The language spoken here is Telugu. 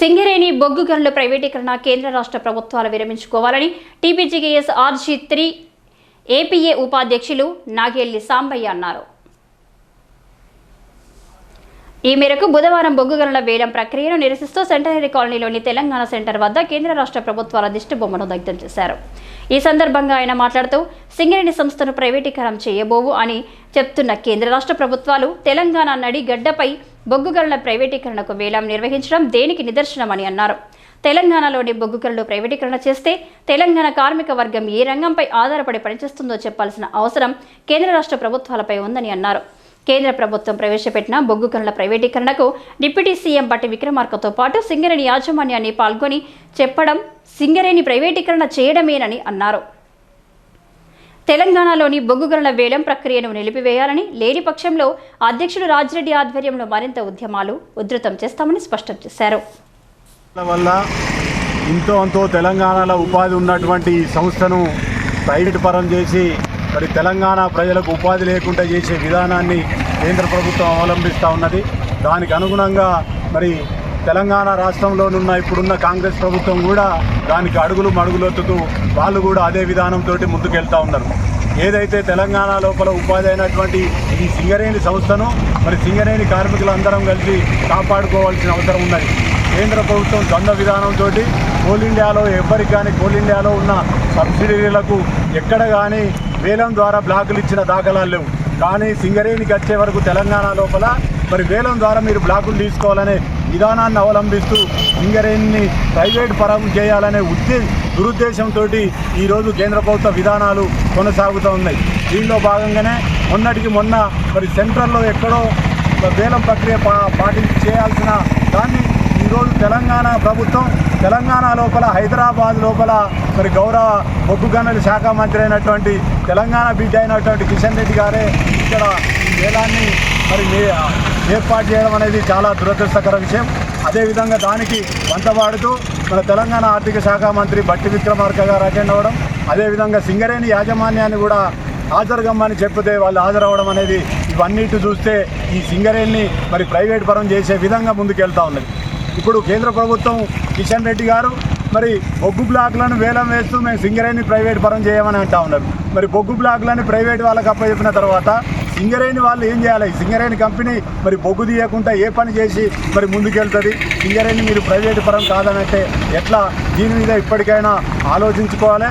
సింగరేణి బొగ్గు గనుల ప్రైవేటీకరణ కేంద్ర రాష్ట్ర ప్రభుత్వాలు విరమించుకోవాలని టీపీజీకేఎస్ ఆర్జీ త్రీ ఏపీఏ ఉపాధ్యక్షులు నాగేళ్ళి సాంబయ్య అన్నారు. ఈ మేరకు బుధవారం బొగ్గు గనుల వేలం ప్రక్రియను నిరసిస్తూ సెంటనరీ కాలనీలోని తెలంగాణ సెంటర్ వద్ద కేంద్ర రాష్ట్ర ప్రభుత్వాల దిష్టి బొమ్మను దగ్ధం చేశారు. ఈ సందర్భంగా ఆయన మాట్లాడుతూ సింగరేణి సంస్థను ప్రైవేటీకరణ చేయబోవు అని చెప్తున్న కేంద్ర రాష్ట్ర ప్రభుత్వాలు తెలంగాణ నడి గడ్డపై బొగ్గు గనుల ప్రైవేటీకరణకు వేలం నిర్వహించడం దేనికి నిదర్శనమని అన్నారు. తెలంగాణలోని బొగ్గు గనులు ప్రైవేటీకరణ చేస్తే తెలంగాణ కార్మిక వర్గం ఏ రంగంపై ఆధారపడి పనిచేస్తుందో చెప్పాల్సిన అవసరం కేంద్ర రాష్ట్ర ప్రభుత్వాలపై ఉందని అన్నారు. కేంద్ర ప్రభుత్వం ప్రవేశపెట్టిన బొగ్గు గనుల ప్రైవేటీకరణకు డిప్యూటీ సీఎం బట్టి విక్రమార్కతో పాటు సింగరేణి యాజమాన్యాన్ని పాల్గొని చెప్పడం సింగరేణి ప్రైవేటీకరణ చేయడమేనని అన్నారు. తెలంగాణలోని బొగ్గు గనుల వేలం ప్రక్రియను నిలిపివేయాలని లేని పక్షంలో అధ్యక్షుడు రాజిరెడ్డి ఆధ్వర్యంలో మరింత ఉద్యమాలు ఉధృతం చేస్తామని స్పష్టం చేశారు. వల్ల ఇంతో అంతో తెలంగాణలో ఉపాధి ఉన్నటువంటి సంస్థను ప్రైవేట్ పరం చేసి మరి తెలంగాణ ప్రజలకు ఉపాధి లేకుండా చేసే విధానాన్ని కేంద్ర ప్రభుత్వం అవలంబిస్తూ ఉన్నది. దానికి అనుగుణంగా మరి తెలంగాణ రాష్ట్రంలోనున్న ఇప్పుడున్న కాంగ్రెస్ ప్రభుత్వం కూడా దానికి అడుగులు మడుగులొత్తుతూ వాళ్ళు కూడా అదే విధానంతో ముందుకెళ్తా ఉన్నారు. ఏదైతే తెలంగాణ లోపల ఉపాధి అయినటువంటి ఈ సింగరేణి సంస్థను మరి సింగరేణి కార్మికులందరం కలిసి కాపాడుకోవాల్సిన అవసరం ఉన్నది. కేంద్ర ప్రభుత్వం ద్వంద్వ విధానంతో కోల్ ఇండియాలో ఎవరికి కానీ కోల్ ఇండియాలో ఉన్న సబ్సిడీలకు ఎక్కడ కానీ వేలం ద్వారా బ్లాకులు ఇచ్చిన దాఖలాలు లేవు. కానీ సింగరేణికి వచ్చే వరకు తెలంగాణ లోపల మరి వేలం ద్వారా మీరు బ్లాకులు తీసుకోవాలనే విధానాన్ని అవలంబిస్తూ సింగరేణిని ప్రైవేట్ పరం చేయాలనే ఉద్దే దురుద్దేశంతో ఈరోజు కేంద్ర ప్రభుత్వ విధానాలు కొనసాగుతూ ఉన్నాయి. దీనిలో భాగంగానే మొన్నటికి మొన్న మరి సెంట్రల్లో ఎక్కడో వేలం ప్రక్రియ పా పాటించి చేయాల్సిన దాన్ని ఈరోజు తెలంగాణ ప్రభుత్వం తెలంగాణ లోపల హైదరాబాద్ లోపల మరి గౌరవ బొగ్గు గనుల శాఖ మంత్రి అయినటువంటి తెలంగాణ బిడ్డ అయినటువంటి కిషన్ రెడ్డి గారే ఇక్కడ ఈ వేలాన్ని మరి ఏర్పాటు చేయడం అనేది చాలా దురదృష్టకర విషయం. అదేవిధంగా దానికి వంతపాడుతూ మన తెలంగాణ ఆర్థిక శాఖ మంత్రి బట్టి విక్రమార్క గారు అటెండ్ అవ్వడం అదేవిధంగా సింగరేణి యాజమాన్యాన్ని కూడా హాజరుగమ్మని చెప్తే వాళ్ళు హాజరవడం అనేది ఇవన్నిటి చూస్తే ఈ సింగరేణిని మరి ప్రైవేట్ పరం చేసే విధంగా ముందుకెళ్తా ఉన్నది. ఇప్పుడు కేంద్ర ప్రభుత్వం కిషన్ రెడ్డి గారు మరి బొగ్గు బ్లాక్లను వేలం వేస్తూ మేము సింగరేణి ప్రైవేట్ పరం చేయమని అంటా ఉన్నారు. మరి బొగ్గు బ్లాక్లని ప్రైవేట్ వాళ్ళకి అప్పచెప్పిన తర్వాత సింగరేణి వాళ్ళు ఏం చేయాలి? సింగరేణి కంపెనీ మరి బొగ్గు తీయకుండా ఏ పని చేసి మరి ముందుకెళ్తుంది? సింగరేణి మీరు ప్రైవేట్ పరం కాదనంటే ఎట్లా? దీని మీద ఇప్పటికైనా ఆలోచించుకోవాలి?